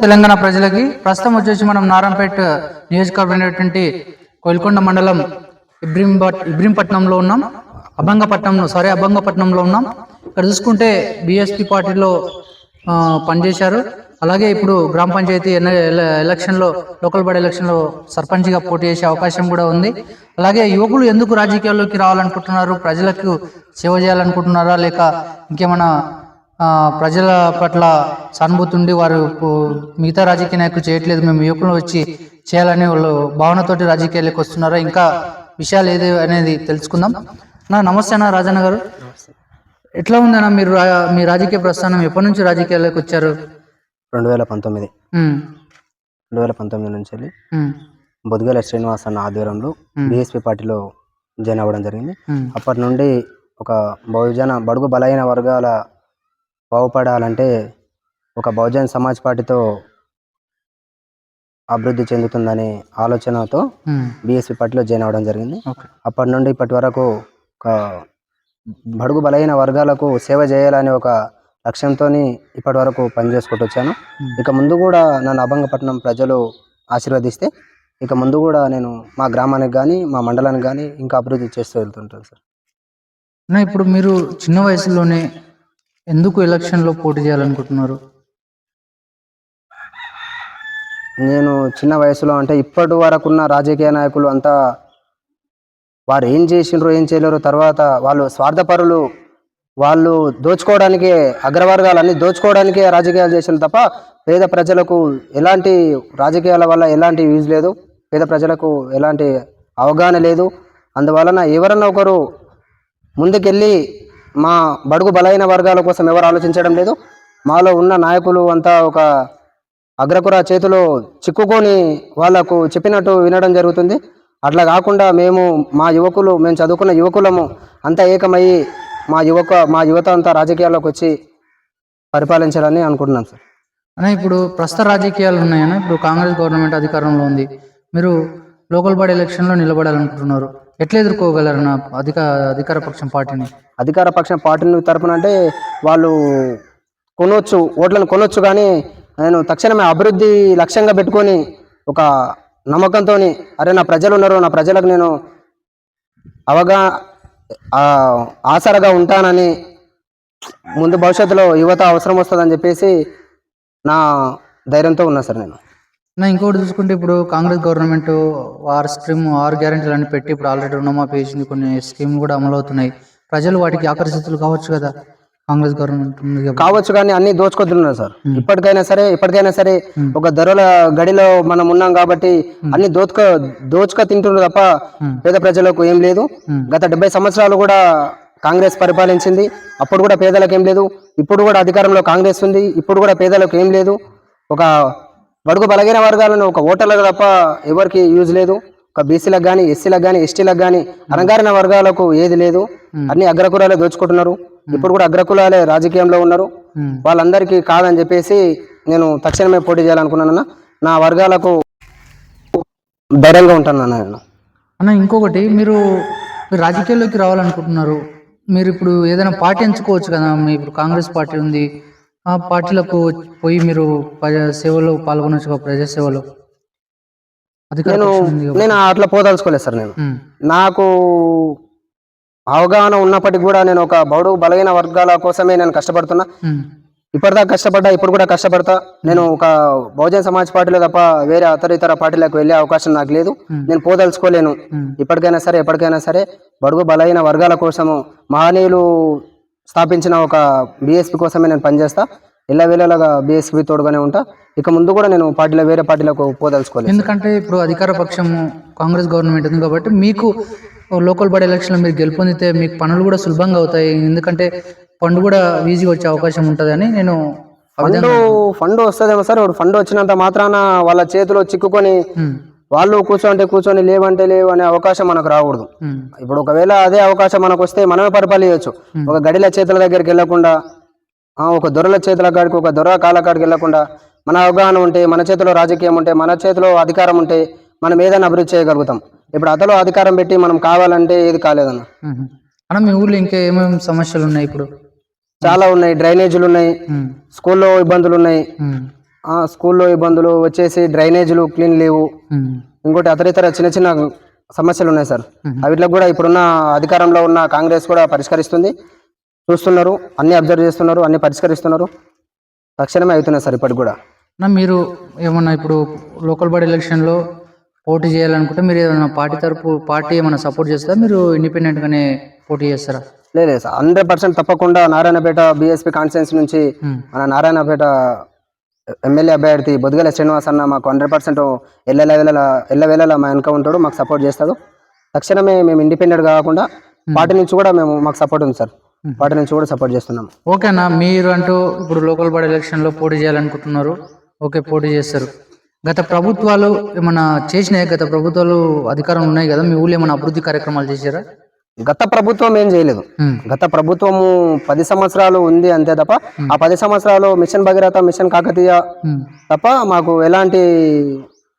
తెలంగాణ ప్రజలకి ప్రస్తుతం వచ్చేసి మనం నారాయణపేట నియోజకవర్గం అనేటువంటి కోల్కొండ మండలం ఇబ్రహీం ఇబ్రీంపట్నంలో ఉన్నాం. అభంగపట్నంలో సారీ అభంగపట్నంలో ఉన్నాం. ఇక్కడ చూసుకుంటే బీఎస్పీ పార్టీలో పనిచేశారు. అలాగే ఇప్పుడు గ్రామ పంచాయతీ ఎన్న- ఎలక్షన్లో లోకల్ బాడీ ఎలక్షన్లో సర్పంచ్గా పోటీ చేసే అవకాశం కూడా ఉంది. అలాగే యువకులు ఎందుకు రాజకీయాల్లోకి రావాలనుకుంటున్నారు? ప్రజలకు సేవ చేయాలనుకుంటున్నారా? లేక ఇంకేమైనా ప్రజల పట్ల సానుభూతి ఉండి వారు మిగతా రాజకీయ నాయకులు చేయట్లేదు మేము యువకులు వచ్చి చేయాలని వాళ్ళు భావనతోటి రాజకీయాలకు వస్తున్నారా? ఇంకా విషయాలు ఏది అనేది తెలుసుకుందాం. నా నమస్తే అన్న రాజన్న గారు. ఎట్లా ఉందన్న మీరు మీ రాజకీయ ప్రస్థానం? ఎప్పటి నుంచి రాజకీయాల్లోకి వచ్చారు? రెండు వేల పంతొమ్మిది. రెండు వేల పంతొమ్మిది నుంచి వెళ్ళి బొద్దుగల శ్రీనివాస్ అన్న ఆధ్వర్యంలో. బీఎస్పీ పార్టీలో జాయిన్ అవ్వడం జరిగింది. అప్పటి నుండి ఒక బహుజన బడుగు బలైన వర్గాల బాగుపడాలంటే ఒక బహుజన్ సమాజ్ పార్టీతో అభివృద్ధి చెందుతుందనే ఆలోచనతో ఉమ్, బీఎస్పీ పార్టీలో జాయిన్ అవ్వడం జరిగింది. అప్పటి నుండి ఇప్పటి వరకు ఒక బడుగు బలైన వర్గాలకు సేవ చేయాలనే ఒక లక్ష్యంతో ఇప్పటి వరకు పనిచేసుకుంటూ వచ్చాను. ఉమ్. ఇక ముందు కూడా నన్ను అభంగపట్నం ప్రజలు ఆశీర్వదిస్తే ఇక ముందు కూడా నేను మా గ్రామానికి కానీ మా మండలానికి కానీ ఇంకా అభివృద్ధి చేస్తూ వెళ్తుంటాను సార్. ఇప్పుడు మీరు చిన్న వయసులోనే ఎందుకు ఎలక్షన్లో పోటీ చేయాలనుకుంటున్నారు? నేను చిన్న వయసులో అంటే ఇప్పటి వరకు ఉన్న రాజకీయ నాయకులు అంతా వారు ఏం చేసిండ్రు ఏం చేయలేరు తర్వాత వాళ్ళు స్వార్థపరులు. వాళ్ళు దోచుకోవడానికే అగ్రవర్గాలన్నీ దోచుకోవడానికే రాజకీయాలు చేసిన తప్ప పేద ప్రజలకు ఎలాంటి రాజకీయాల వల్ల ఎలాంటి యూజ్ లేదు. పేద ప్రజలకు ఎలాంటి అవగాహన లేదు. అందువలన ఎవరన్నా ఒకరు ముందుకెళ్ళి మా బడుగు బలైన వర్గాల కోసం ఎవరు ఆలోచించడం లేదు. మాలో ఉన్న నాయకులు అంతా ఒక అగ్రకుర చేతిలో చిక్కుకొని వాళ్ళకు చెప్పినట్టు వినడం జరుగుతుంది. అట్లా కాకుండా మేము మా యువకులు మేము చదువుకున్న యువకులము అంతా ఏకమయ్యి మా యువక మా యువత అంతా రాజకీయాల్లోకి వచ్చి పరిపాలించాలని అనుకుంటున్నాం సార్. అన్న ఇప్పుడు ప్రస్తుత రాజకీయాలు ఉన్నాయన్న ఇప్పుడు కాంగ్రెస్ గవర్నమెంట్ అధికారంలో ఉంది. మీరు లోకల్ బాడీ ఎలక్షన్లో నిలబడాలనుకుంటున్నారు. ఎట్లా ఎదుర్కోగలరన్న అధిక అధికార పక్షం పార్టీని? అధికార పక్షం పార్టీని తరపున అంటే వాళ్ళు కొనవచ్చు ఓట్లను కొనవచ్చు కానీ నేను తక్షణమే అభివృద్ధి లక్ష్యంగా పెట్టుకొని ఒక నమ్మకంతో అరే నా ప్రజలు ఉన్నారు నా ప్రజలకు నేను అవగా ఆసరగా ఉంటానని ముందు భవిష్యత్తులో యువత అవసరం వస్తుందని చెప్పేసి నా ధైర్యంతో ఉన్నా సార్ నేను. నా ఇంకోటి చూసుకుంటే ఇప్పుడు కాంగ్రెస్ గవర్నమెంట్ ఆరు స్కీమ్ ఆరు గ్యారెంటీలు అని పెట్టి ఇప్పుడు ఆల్రెడీ రుణమాఫీ చేసింది కొన్ని స్కీమ్ కూడా అమలు అవుతున్నాయి ప్రజలు వాటికి ఆకర్షితులు కావచ్చు కదా కాంగ్రెస్ గవర్నమెంట్. కావచ్చు కానీ అన్ని దోచుకొద్దున్నారు సార్. ఇప్పటికైనా సరే ఇప్పటికైనా సరే ఒక ధరల గడిలో మనం ఉన్నాం కాబట్టి అన్ని దోచుక దోచుక తింటున్నారు తప్ప. పేద ప్రజలకు ఏం లేదు. గత డెబ్బై సంవత్సరాలు కూడా కాంగ్రెస్ పరిపాలించింది. అప్పుడు కూడా పేదలకు ఏం లేదు. ఇప్పుడు కూడా అధికారంలో కాంగ్రెస్ ఉంది. ఇప్పుడు కూడా పేదలకు ఏం లేదు. ఒక బడుగు బలగిన వర్గాలను ఒక ఓటర్లకు తప్ప ఎవరికి యూజ్ లేదు. ఒక బీసీలకు కానీ ఎస్సీలకు కానీ ఎస్టీలకు కానీ అణగారిన వర్గాలకు ఏది లేదు. అన్ని అగ్రకులాలే దోచుకుంటున్నారు. ఇప్పుడు కూడా అగ్రకులాలే రాజకీయంలో ఉన్నారు. వాళ్ళందరికీ కాదని చెప్పేసి నేను తక్షణమే పోటీ చేయాలనుకున్నాను నా వర్గాలకు ధైర్యంగా ఉంటాను అన్న నేను. అన్న ఇంకొకటి మీరు మీరు రాజకీయాల్లోకి రావాలనుకుంటున్నారు. మీరు ఇప్పుడు ఏదైనా పార్టీ ఎంచుకోవచ్చు కదా మీ ఇప్పుడు కాంగ్రెస్ పార్టీ ఉంది. ఆ పార్టీలకు పోయి మీరు ప్రజా సేవలో పాల్గొనవచ్చు కదా ప్రజా సేవలో. నేను. నేను అట్లా పోదలుచుకోలేదు సార్ నేను. నాకు అవగాహన ఉన్నప్పటికీ కూడా నేను ఒక బౌడు బలహీన వర్గాల కోసమే నేను కష్టపడుతున్నా. ఇప్పటిదాకా కష్టపడ్డా ఇప్పుడు కూడా కష్టపడతా. నేను ఒక బహుజన సమాజ్ పార్టీలో తప్ప వేరే ఇతర ఇతర పార్టీలకు వెళ్ళే అవకాశం నాకు లేదు. నేను పోదలుచుకోలేను. ఇప్పటికైనా సరే ఎప్పటికైనా సరే బడుగు బలహీన వర్గాల కోసము మహనీయులు స్థాపించిన ఒక బీఎస్పీ కోసమే నేను పనిచేస్తా. ఎల్ల వేళలాగా బీఎస్పీ తోడుగానే ఉంటా. ఇక ముందు కూడా నేను పార్టీలో వేరే పార్టీలకు పోదలుచుకోలేదు ఎందుకంటే ఇప్పుడు అధికార పక్షము కాంగ్రెస్ గవర్నమెంట్ ఉంది కాబట్టి మీకు లోకల్ బాడీ ఎలక్షన్లో మీరు గెలుపొందితే మీకు పనులు కూడా సులభంగా అవుతాయి. ఎందుకంటే ఫండ్ కూడా ఈజీగా వచ్చే అవకాశం ఉంటుందని నేను ఫండ్ ఫండ్ వస్తుందేమో సార్. ఫండ్ వచ్చినంత మాత్రాన వాళ్ళ చేతిలో చిక్కుకొని వాళ్ళు కూర్చోంటే కూర్చొని లేవంటే లేవు అనే అవకాశం మనకు రాకూడదు. ఇప్పుడు ఒకవేళ అదే అవకాశం మనకు వస్తే మనమే పరిపాలించవచ్చు ఒక గడిల చేతుల దగ్గరికి వెళ్ళకుండా ఒక దొరల చేతుల కాడికి ఒక దొర కాళ్ళ కాడికి వెళ్ళకుండా మన అవగాహన ఉంటే మన చేతిలో రాజకీయం ఉంటే మన చేతిలో అధికారం ఉంటే మనం ఏదైనా అభివృద్ధి చేయగలుగుతాం. ఇప్పుడు అతలో అధికారం పెట్టి మనం కావాలంటే ఏది కాలేదన్న. అన్న మీ ఊర్లో ఇంకా ఏమేమి సమస్యలు ఉన్నాయి ఇప్పుడు? చాలా ఉన్నాయి. డ్రైనేజీలు ఉన్నాయి. స్కూల్లో ఇబ్బందులు ఉన్నాయి. స్కూల్లో ఇబ్బందులు వచ్చేసి డ్రైనేజీలు క్లీన్ లేవు. ఇంకోటి అతరితర చిన్న చిన్న సమస్యలు ఉన్నాయి సార్. అవిట్లో కూడా ఇప్పుడున్న అధికారంలో ఉన్న కాంగ్రెస్ కూడా పరిష్కరిస్తుంది. చూస్తున్నారు అన్ని అబ్జర్వ్ చేస్తున్నారు అన్ని పరిష్కరిస్తున్నారు. తక్షణమే అవుతున్నాయి సార్ ఇప్పటికి కూడా. మీరు ఏమన్నా ఇప్పుడు లోకల్ బాడీ ఎలక్షన్లో పోటీ చేయాలనుకుంటే మీరు ఏమైనా పార్టీ తరపు పార్టీ ఏమైనా సపోర్ట్ చేస్తారా? మీరు ఇండిపెండెంట్గానే పోటీ చేస్తారా? లేదు సార్. హండ్రెడ్ పర్సెంట్ తప్పకుండా నారాయణపేట బీఎస్పీ కాన్స్టిట్యున్సీ నుంచి. మన నారాయణపేట ఎమ్మెల్యే అభ్యర్థి బొద్దుగల శ్రీనివాస్ అన్న మాకు హండ్రెడ్ పర్సెంట్ ఎల్లవేళ ఎల్లవేళలా మా వెనక ఉంటాడు మాకు సపోర్ట్ చేస్తాడు. తక్షణమే మేము ఇండిపెండెంట్ కాకుండా పార్టీ నుంచి కూడా మేము మాకు సపోర్ట్ ఉంది సార్. పార్టీ నుంచి కూడా సపోర్ట్ చేస్తున్నాం. ఓకేనా మీరు అంటూ ఇప్పుడు లోకల్ బాడీ ఎలక్షన్లో పోటీ చేయాలనుకుంటున్నారు. ఓకే పోటీ చేస్తారు. గత ప్రభుత్వాలు ఏమన్నా చేసినాయి? గత ప్రభుత్వాలు అధికారం ఉన్నాయి కదా మీ ఊళ్ళో ఏమైనా అభివృద్ధి కార్యక్రమాలు చేశారా? గత ప్రభుత్వం ఏం చేయలేదు. గత ప్రభుత్వము పది సంవత్సరాలు ఉంది అంతే తప్ప ఆ పది సంవత్సరాలు మిషన్ భగీరథ మిషన్ కాకతీయ. తప్ప మాకు ఎలాంటి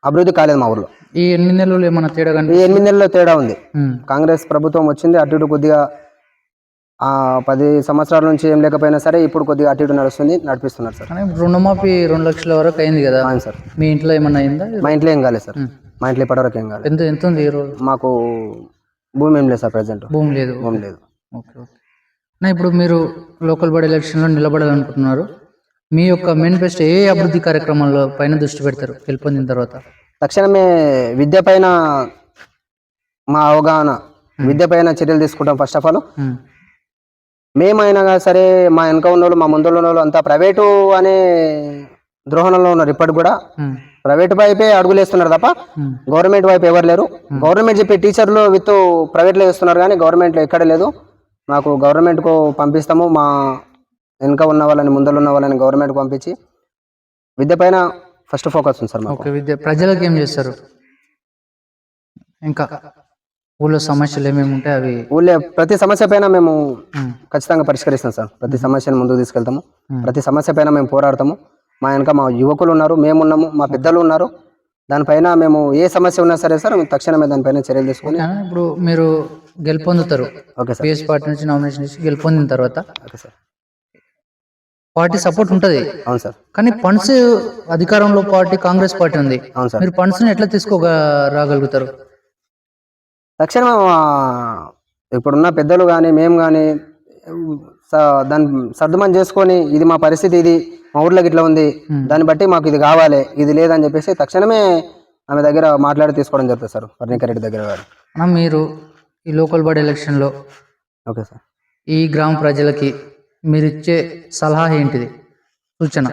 అభివృద్ధి కాలేదు మా ఊర్లో. ఈ ఎనిమిది నెలలు ఏమైనా తేడా ఈ ఎనిమిది నెలల్లో తేడా ఉంది. కాంగ్రెస్ ప్రభుత్వం వచ్చింది అటు ఇటు కొద్దిగా ఆ పది సంవత్సరాల నుంచి ఏం లేకపోయినా సరే ఇప్పుడు కొద్దిగా అటు ఇటు నడుస్తుంది నడిపిస్తున్నారు సార్. రుణమాఫీ రెండు లక్షల వరకు అయింది కదా. అవును సార్. మీ ఇంట్లో ఏమన్నా అయిందా? మా ఇంట్లో ఏం కాలేదు సార్. మా ఇంట్లో ఇప్పటివరకు ఏం కాలేదు. ఎంత ఎంత ఉంది ఈ రోజు? మాకు భూమి ఏం లేదు సార్ ప్రజెంట్. భూమి లేదు. భూమి లేదు. Okay okay. నా ఇప్పుడు మీరు లోకల్ బాడీ ఎలక్షన్లో నిలబడాలనుకుంటున్నారు. మీ యొక్క మేనిఫెస్టో ఏ అభివృద్ధి కార్యక్రమాల్లో పైన దృష్టి పెడతారు? గెలుపొందిన తర్వాత. తక్షణమే విద్య పైన మా అవగాహన విద్య పైన చర్యలు తీసుకుంటాం ఫస్ట్ ఆఫ్ ఆల్. మేమైనా సరే మా వెనక ఉన్న వాళ్ళు మా ముందు ఉన్న వాళ్ళు అంతా ప్రైవేటు అనే ద్రోహణంలో ఉన్నారు ఇప్పటికి కూడా. ప్రైవేట్ వైపే అడుగులేస్తున్నారు తప్ప. గవర్నమెంట్ వైపు ఎవరు లేరు. గవర్నమెంట్ చెప్పే టీచర్లు విత్ ప్రైవేట్లో ఇస్తున్నారు కానీ గవర్నమెంట్లో ఎక్కడ లేదు. మాకు గవర్నమెంట్కు పంపిస్తాము. మా వెనక ఉన్న వాళ్ళని ముందర ఉన్న వాళ్ళని గవర్నమెంట్కి పంపించి విద్య పైన ఫస్ట్ ఫోకస్ ఉంది సార్ ఓకే విద్య ప్రజలకు ఏం చేస్తారు? ఇంకా ఊళ్ళో సమస్యలు ఏమేమి ఉంటాయి? అవి ఊళ్ళో ప్రతి సమస్య పైన మేము. ఖచ్చితంగా పరిష్కరిస్తాం సార్. ప్రతి సమస్యను ముందుకు తీసుకెళ్తాము. ప్రతి సమస్య పైన మేము పోరాడతాము. మా వెనక మా యువకులు ఉన్నారు మేము ఉన్నాము మా పెద్దలు ఉన్నారు. దానిపైన మేము ఏ సమస్య ఉన్నా సరే సార్ తక్షణమే దానిపైన చర్యలు తీసుకుని? ఇప్పుడు మీరు గెలుపొందుతారు. Okay sir. పిఎస్ పార్టీ నుంచి నామినేషన్ చేసి గెలుపొందిన తర్వాత ఓకే సార్. పార్టీ సపోర్ట్ ఉంటుంది. అవును సార్. కానీ ఫండ్స్ అధికారంలో పార్టీ కాంగ్రెస్ పార్టీ ఉంది. అవును సార్. మీరు ఫండ్స్ ఎట్లా తీసుకోగా రాగలుగుతారు? తక్షణమే మా ఇప్పుడున్న పెద్దలు కానీ మేము కానీ దాన్ని సర్దుమని చేసుకొని ఇది మా పరిస్థితి ఇది మా ఊర్లోకి ఇట్లా ఉంది. దాన్ని బట్టి మాకు ఇది కావాలి ఇది లేదని చెప్పేసి తక్షణమే ఆమె దగ్గర మాట్లాడి తీసుకోవడం జరుగుతుంది సార్ వర్ణిక రెడ్డి దగ్గర గారు. అన్న మీరు ఈ లోకల్ బాడీ ఎలక్షన్లో ఓకే సార్. ఈ గ్రామ ప్రజలకి మీరు ఇచ్చే సలహా ఏంటిది? సూచన.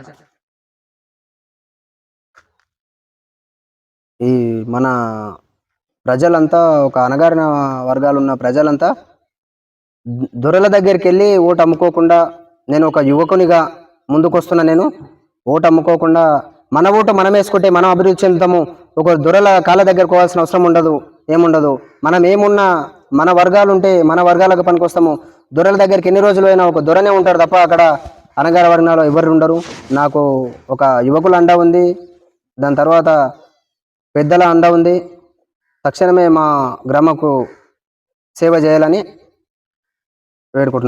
ఈ మన ప్రజలంతా ఒక అనగారిన వర్గాలు ఉన్న ప్రజలంతా దొరల దగ్గరికి వెళ్ళి ఓటు అమ్ముకోకుండా నేను ఒక యువకునిగా ముందుకొస్తున్నా నేను. ఓటు అమ్ముకోకుండా మన ఓటు మనం వేసుకుంటే మనం అభివృద్ధి చెందుతాము. ఒక దొరల కాళ్ళ దగ్గరకు పోవాల్సిన అవసరం ఉండదు ఏముండదు. మనం ఏమున్నా మన వర్గాలు ఉంటే మన వర్గాలకు పనికొస్తాము. దొరల దగ్గరికి ఎన్ని రోజులు అయినా ఒక దొరనే ఉంటారు తప్ప అక్కడ అనగార వర్గాలు ఎవరు ఉండరు. నాకు ఒక యువకుల అండ ఉంది. దాని తర్వాత పెద్దల అండ ఉంది. తక్షణమే మా గ్రామకు సేవ చేయాలని వేడుకుంటున్నాను